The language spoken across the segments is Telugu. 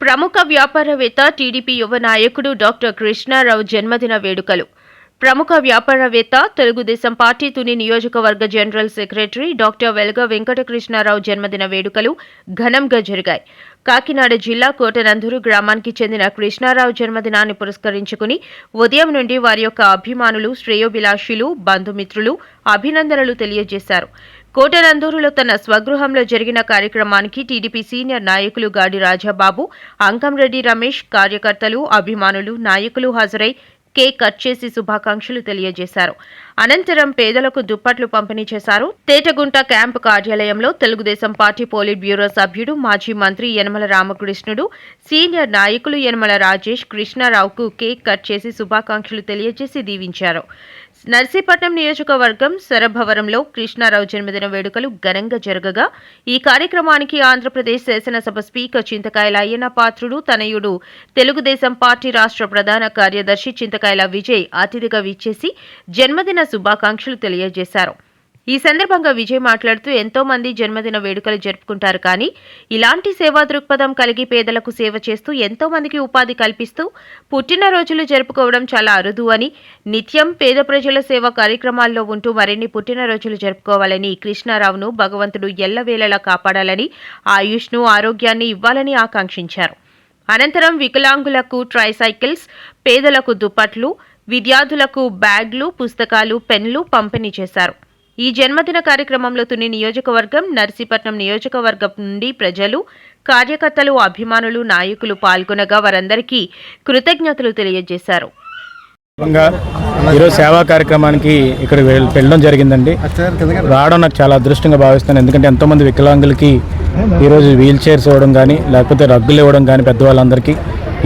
ప్రముఖ వ్యాపారవేత్త టీడీపీ యువ నాయకుడు డాక్టర్ కృష్ణారావు జన్మదిన వేడుకలు. ప్రముఖ వ్యాపారవేత్త తెలుగుదేశం పార్టీ తుని నియోజకవర్గ general secretary doctor Velga Venkata Krishna Rao జన్మదిన వేడుకలు ఘనంగా జరిగాయి. కాకినాడ జిల్లా కోటనందూరు గ్రామానికి చెందిన కృష్ణారావు జన్మదినాన్ని పురస్కరించుకుని ఉదయం నుండి వారి యొక్క అభిమానులు శ్రేయోభిలాషులు బంధుమిత్రులు అభినందనలు తెలియజేశారు. కోటనందూరులో తన స్వగృహంలో జరిగిన కార్యక్రమానికి టీడీపీ సీనియర్ నాయకులు గాడి రాజాబాబు అంకంరెడ్డి రమేష్ కార్యకర్తలు అభిమానులు నాయకులు హాజరై కేక్ కట్ చేసి శుభాకాంక్షలు తెలియజేశారు. అనంతరం పేదలకు దుప్పట్లు పంపిణీ చేశారు. తేటగుంట క్యాంప్ కార్యాలయంలో తెలుగుదేశం పార్టీ పోలిట్ బ్యూరో సభ్యుడు మాజీ మంత్రి యనమల రామకృష్ణుడు సీనియర్ నాయకులు యనమల రాజేష్ కృష్ణారావుకు కేక్ కట్ చేసి శుభాకాంక్షలు తెలియజేసి దీవించారు. నర్సీపట్నం నియోజకవర్గం శరభవరంలో కృష్ణారావు జన్మదిన వేడుకలు ఘనంగా జరగగా ఈ కార్యక్రమానికి ఆంధ్రప్రదేశ్ శాసనసభ స్పీకర్ చింతకాయల అయ్యన్న పాత్రుడు తనయుడు తెలుగుదేశం పార్టీ రాష్ట్ర ప్రధాన కార్యదర్శి చింతకాయల విజయ్ అతిథిగా విచ్చేసి జన్మదిన శుభాకాంక్షలు తెలియజేశారు. ఈ సందర్భంగా విజయ్ మాట్లాడుతూ ఎంతో మంది జన్మదిన వేడుకలు జరుపుకుంటారు కానీ ఇలాంటి సేవా దృక్పథం కలిగి పేదలకు సేవ చేస్తూ ఎంతో మందికి ఉపాధి కల్పిస్తూ పుట్టినరోజులు జరుపుకోవడం చాలా అరుదు అని నిత్యం పేద ప్రజల సేవ కార్యక్రమాల్లో ఉంటూ మరిన్ని పుట్టినరోజులు జరుపుకోవాలని కృష్ణారావును భగవంతుడు ఎల్లవేళలా కాపాడాలని ఆయుష్ను ఆరోగ్యాన్ని ఇవ్వాలని ఆకాంక్షించారు. అనంతరం వికలాంగులకు ట్రైసైకిల్స్ పేదలకు దుప్పట్లు విద్యార్థులకు బ్యాగ్లు పుస్తకాలు పెన్లు పంపిణీ చేశారు. ఈ జన్మదిన కార్యక్రమంలో తుని నియోజకవర్గం నర్సీపట్నం నియోజకవర్గం నుండి ప్రజలు కార్యకర్తలు అభిమానులు నాయకులు పాల్గొనగా వారందరికీ కృతజ్ఞతలు తెలియజేశారు. ఈరోజు సేవా కార్యక్రమానికి ఇక్కడ వెళ్ళడం జరిగిందండి. రావడం నాకు చాలా అదృష్టంగా భావిస్తాను ఎందుకంటే ఎంతోమంది వికలాంగులకి ఈరోజు వీల్ చైర్స్ ఇవ్వడం కానీ లేకపోతే రగ్గులు ఇవ్వడం కానీ పెద్దవాళ్ళందరికీ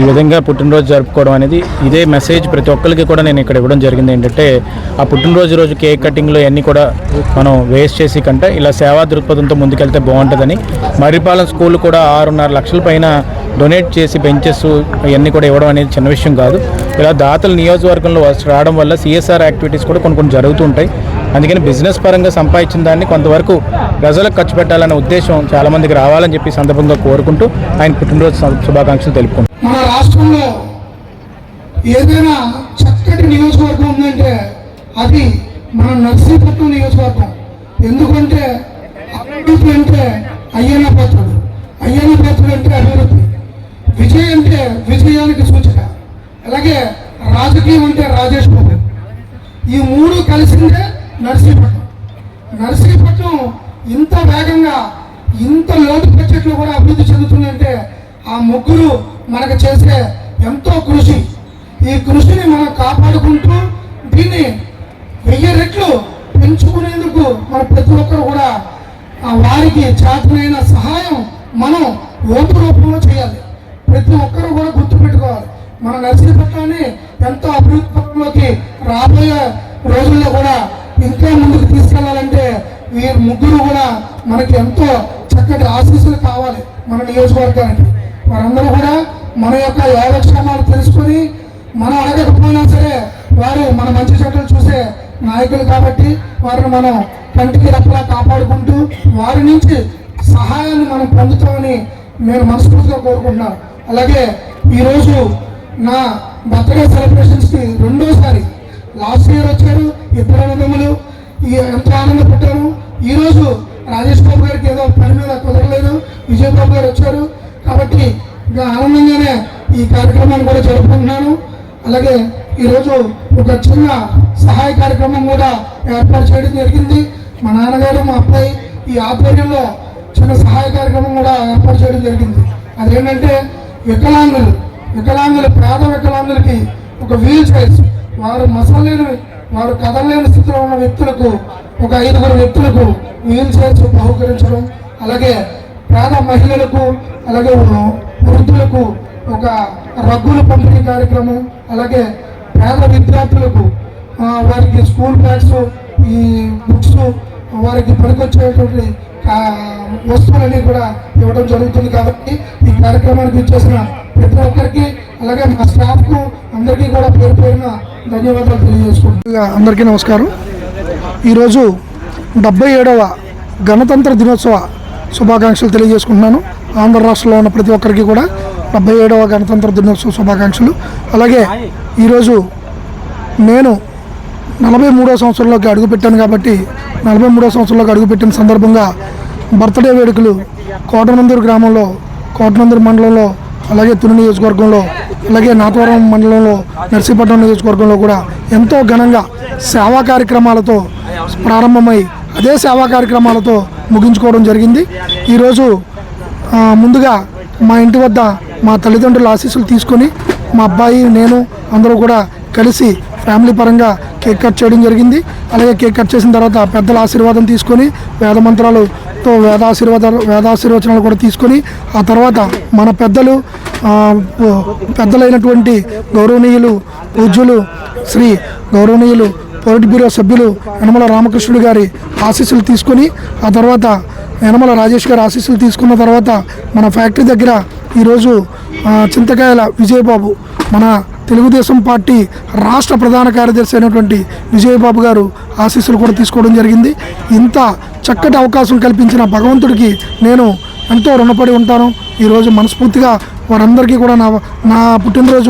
ఈ విధంగా పుట్టినరోజు జరుపుకోవడం అనేది ఇదే మెసేజ్ ప్రతి ఒక్కరికి కూడా నేను ఇక్కడ ఇవ్వడం జరిగింది ఏంటంటే ఆ పుట్టినరోజు రోజు కేక్ కటింగ్లో అన్ని కూడా మనం వేస్ట్ చేసి కంటే ఇలా సేవా దృక్పథంతో ముందుకెళ్తే బాగుంటుందని మర్రిపాలెం స్కూల్ కూడా ఆరున్నర లక్షల పైన డొనేట్ చేసి బెంచెస్ ఇవన్నీ కూడా ఇవ్వడం అనేది చిన్న విషయం కాదు. ఇలా దాతలు నియోజకవర్గంలో రావడం వల్ల సిఎస్ఆర్ యాక్టివిటీస్ కూడా కొన్ని కొన్ని జరుగుతూ ఉంటాయి. అందుకని బిజినెస్ పరంగా సంపాదించిన దాన్ని కొంతవరకు ప్రజలకు ఖర్చు పెట్టాలనే ఉద్దేశం చాలామందికి రావాలని చెప్పి సందర్భంగా కోరుకుంటూ ఆయన పుట్టినరోజు శుభాకాంక్షలు తెలుపుకుంటాం మన రాష్ట్రంలో ఏదైనా చక్కటి నియోజకవర్గం ఉందంటే అది మన నర్సీపట్నం నియోజకవర్గం. ఎందుకంటే అభివృద్ధి అంటే అయ్యన్న పాత్రుడు. అయ్యన్న పాత్రుడు అంటే అభివృద్ధి. విజయ్ అంటే విజయానికి సూచిక. అలాగే రాజకీయం అంటే రాజేష్ బాబు. ఈ మూడు కలిసిందే నర్సీపట్నం. నర్సీపట్నం ఇంత వేగంగా ఇంత లోటు బడ్జెట్లో కూడా అభివృద్ధి చెందుతుందంటే ఆ ముగ్గురు మనకు చేసే ఎంతో కృషి. ఈ కృషిని మనం కాపాడుకుంటూ దీన్ని వెయ్యి రెట్లు పెంచుకునేందుకు మన ప్రతి ఒక్కరు కూడా ఆ వారికి చేతనైన సహాయం మనం ఓపు రూపంలో చేయాలి. ప్రతి ఒక్కరు కూడా గుర్తుపెట్టుకోవాలి. మన నర్సీపట్నాన్ని ఎంతో అభివృద్ధి పథంలోకి రాబోయే రోజుల్లో కూడా ఇంకా ముందుకు తీసుకెళ్ళాలంటే వీరు ముగ్గురు కూడా మనకి ఎంతో చక్కటి ఆశీస్సులు కావాలి మన నియోజకవర్గానికి. వారందరూ కూడా మన యొక్క యోగక్షేమాలు తెలుసుకొని మనం అడగకపోయినా సరే వారు మన మంచి చెడ్డలు చూసే నాయకులు కాబట్టి వారిని మనం కంటికి రెప్పలా కాపాడుకుంటూ వారి నుంచి సహాయాన్ని మనం పొందుతామని నేను మనస్ఫూర్తిగా కోరుకుంటున్నాను. అలాగే ఈరోజు నా బర్త్డే సెలబ్రేషన్స్కి రెండోసారి లాస్ట్ ఇయర్ వచ్చారు ఇద్దరు అనుభవములు ఈ ఎంతో ఆనందపడ్డాము. ఈరోజు రాజేష్ బాబు గారికి ఏదో పని మీద కుదరలేదు. విజయ్ బాబు గారు వచ్చారు. ఇంకా ఆనందంగానే ఈ కార్యక్రమాన్ని కూడా జరుపుకుంటున్నాను. అలాగే ఈరోజు ఒక చిన్న సహాయ కార్యక్రమం కూడా ఏర్పాటు చేయడం జరిగింది. మా నాన్నగారు మా అబ్బాయి ఈ ఆధ్వర్యంలో చిన్న సహాయ కార్యక్రమం కూడా ఏర్పాటు చేయడం జరిగింది. అదేంటంటే వికలాంగులు వికలాంగులు పేద వికలాంగులకి ఒక వీల్ చైర్స్ వారు మసలేని వారు కదలలేని స్థితిలో ఉన్న వ్యక్తులకు ఒక ఐదుగురు వ్యక్తులకు వీల్ చైర్స్ బహుకరించడం అలాగే పేద మహిళలకు అలాగే వృద్ధులకు ఒక రగ్గుల పంపిణీ కార్యక్రమం అలాగే పేద విద్యార్థులకు వారికి స్కూల్ బ్యాగ్స్ ఈ బుక్స్ వారికి పనికొచ్చేటువంటి వస్తువులన్నీ కూడా ఇవ్వడం జరుగుతుంది కాబట్టి ఈ కార్యక్రమానికి ఇచ్చేసిన ప్రతి ఒక్కరికి అలాగే మా స్టాఫ్కు అందరికీ కూడా పేరు పేరున ధన్యవాదాలు తెలియజేసుకుంటున్నాను. అందరికీ నమస్కారం. ఈరోజు డెబ్బై ఏడవ గణతంత్ర దినోత్సవ శుభాకాంక్షలు తెలియజేసుకుంటున్నాను. ఆంధ్ర రాష్ట్రంలో ఉన్న ప్రతి ఒక్కరికి కూడా డెబ్బై ఏడవ గణతంత్ర దినోత్సవ శుభాకాంక్షలు. అలాగే ఈరోజు నేను నలభై మూడో సంవత్సరంలోకి అడుగుపెట్టాను కాబట్టి నలభై మూడో సంవత్సరంలోకి అడుగుపెట్టిన సందర్భంగా బర్త్డే వేడుకలు కోటనందూరు గ్రామంలో కోటనందూరు మండలంలో అలాగే తుని నియోజకవర్గంలో అలాగే నాతవరం మండలంలో నర్సీపట్నం నియోజకవర్గంలో కూడా ఎంతో ఘనంగా సేవా కార్యక్రమాలతో ప్రారంభమై అదే సేవా కార్యక్రమాలతో ముగించుకోవడం జరిగింది. ఈరోజు ముందుగా మా ఇంటి వద్ద మా తల్లిదండ్రుల ఆశీస్సులు తీసుకొని మా అబ్బాయి నేను అందరూ కూడా కలిసి ఫ్యామిలీ పరంగా కేక్ కట్ చేయడం జరిగింది. అలాగే కేక్ కట్ చేసిన తర్వాత పెద్దల ఆశీర్వాదం తీసుకొని వేద మంత్రాలతో వేదాశీర్వాద వేదాశీర్వచనాలు కూడా తీసుకొని ఆ తర్వాత మన పెద్దలు పెద్దలైనటువంటి గౌరవనీయులు పూజ్యులు శ్రీ గౌరవనీయులు పొలిట్ బ్యూరో సభ్యులు యనమల రామకృష్ణుడు గారి ఆశీస్సులు తీసుకొని ఆ తర్వాత యనమల రాజేష్ గారి ఆశీస్సులు తీసుకున్న తర్వాత మన ఫ్యాక్టరీ దగ్గర ఈరోజు చింతకాయల విజయబాబు మన తెలుగుదేశం పార్టీ రాష్ట్ర ప్రధాన కార్యదర్శి అయినటువంటి విజయబాబు గారు ఆశీస్సులు కూడా తీసుకోవడం జరిగింది. ఇంత చక్కటి అవకాశం కల్పించిన భగవంతుడికి నేను ఎంతో రుణపడి ఉంటాను. ఈరోజు మనస్ఫూర్తిగా వారందరికీ కూడా నా నా పుట్టినరోజు